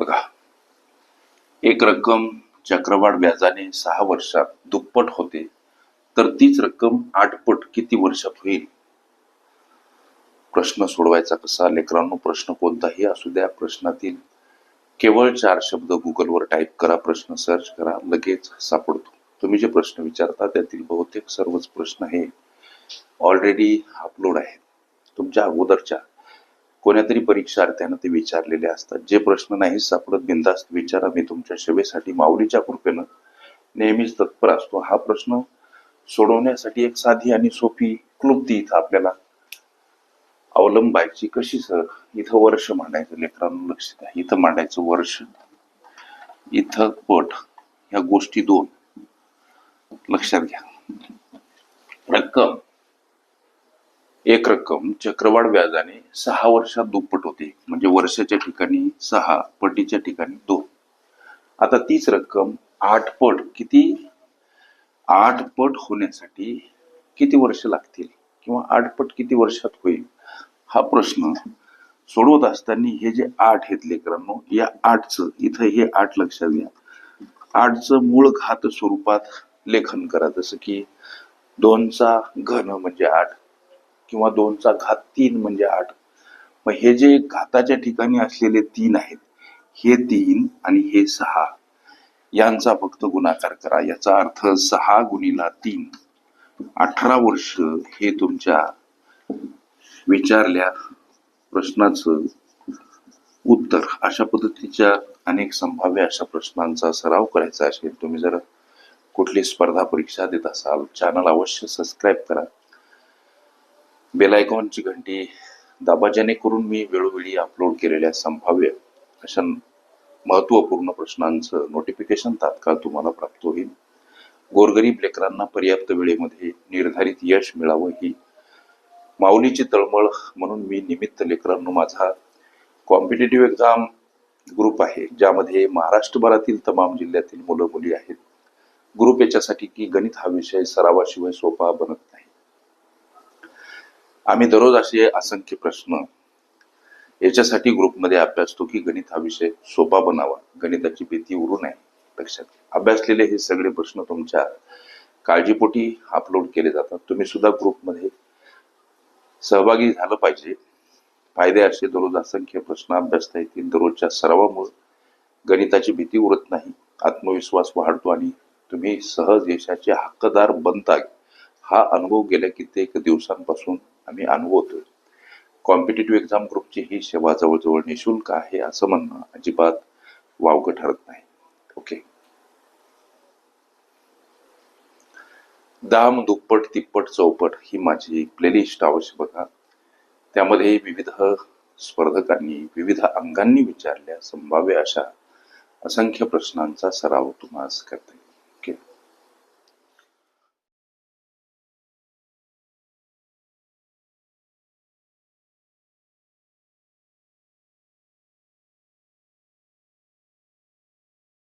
बघा. एक रक्कम चक्रवाढ व्याजाने सहा वर्षात दुप्पट होते तर तीच रक्कम आठपट किती वर्षात होईल? प्रश्न सोडवायचा कसा? लेकरांनो प्रश्न कोणताही असू द्या प्रश्नातील केवळ चार शब्द गुगलवर टाईप करा प्रश्न सर्च करा लगेच सापडतो. तुम्ही जे प्रश्न विचारता त्यातील बहुतेक सर्वच प्रश्न हे ऑलरेडी अपलोड आहेत. तुमच्या अगोदरच्या कोण्यातरी परीक्षार्थ्यानं ते विचारलेले असतात. जे प्रश्न नाही सापडत बिंदास्त विचारा मी तुमच्या सेवेसाठी माऊलीच्या कृपेनं नेहमीच तत्पर असतो. हा प्रश्न सोडवण्यासाठी एक साधी आणि सोपी क्लुप्ती इथं आपल्याला अवलंबायची कशी सर? इथं वर्ष मांडायचं लेकरांना लक्ष द्या. इथं मांडायचं वर्ष. इथं पट. ह्या गोष्टी दोन. लक्षात घ्या. रक्कम. एक रक्कम चक्रवाढ व्याजाने सहा वर्षात दुप्पट होते. म्हणजे वर्षाच्या ठिकाणी सहा पटीच्या ठिकाणी दोन. आता तीच रक्कम आठ पट किती? आठ पट होण्यासाठी किती वर्ष लागतील? किंवा आठ पट किती वर्षात होईल? हा प्रश्न सोडवत असताना हे जे आठ आहेत लेकरांनो या आठचं इथं हे आठ लक्षात घ्या. आठचं मूळ घात स्वरूपात लेखन करा. जसं की दोनचा घन म्हणजे आठ किंवा दोनचा घात तीन म्हणजे आठ. मग हे जे घाताच्या ठिकाणी असलेले तीन आहेत हे तीन आणि हे सहा यांचा फक्त गुणाकार करा. याचा अर्थ सहा गुणिला तीन. अठरा वर्ष हे तुमच्या विचारल्या प्रश्नाचं उत्तर. अशा पद्धतीच्या अनेक संभाव्य अशा प्रश्नांचा सराव करायचा असेल तुम्ही जर कुठली स्पर्धा परीक्षा देत असाल चॅनल अवश्य सबस्क्राईब करा. बेल आयकॉनची घंटी दाबा जेणेकरून मी वेळोवेळी अपलोड केलेल्या संभाव्य अशा महत्त्वपूर्ण प्रश्नांचं नोटिफिकेशन तात्काळ तुम्हाला प्राप्त होईल. गोरगरीब लेकरांना पर्याप्त वेळेमध्ये निर्धारित यश मिळावं ही माऊलीची तळमळ म्हणून मी निमित्त लेकरांनो माझा कॉम्पिटेटिव्ह एक्झाम ग्रुप आहे ज्यामध्ये महाराष्ट्रभरातील तमाम जिल्ह्यातील मुलं मुली आहेत. ग्रुप याच्यासाठी की गणित हा विषय सरावाशिवाय सोपा बनत नाही. आम्ही दररोज असे असंख्य प्रश्न याच्यासाठी ग्रुपमध्ये अभ्यासतो की गणित हा विषय सोपा बनावा. गणिताची भीती उरू नये लक्षात. अभ्यासलेले हे सगळे प्रश्न तुमच्या काळजीपोटी अपलोड केले जातात. तुम्ही सुद्धा ग्रुपमध्ये सहभागी झालं पाहिजे. फायदे असे दररोज असंख्य प्रश्न अभ्यासता येतील. दररोजच्या सरावामुळे गणिताची भीती उरत नाही. आत्मविश्वास वाढतो आणि तुम्ही सहज यशाचे हक्कदार बनता हा अनुभव गेल्या कित्येक दिवसांपासून आम्ही अनुभवतोय. कॉम्पिटेटिव्ह एक्झाम ग्रुपची ही सेवा जवळजवळ निशुल्क आहे असं म्हणणं अजिबात वावगं ठरत नाही. ओके दाम दुप्पट तिप्पट चौपट ही माझी प्लेलिस्ट अवश्य बघा. त्यामध्ये विविध स्पर्धकांनी विविध अंगांनी विचारल्या संभाव्य अशा असंख्य प्रश्नांचा सराव तुम्हाला करता.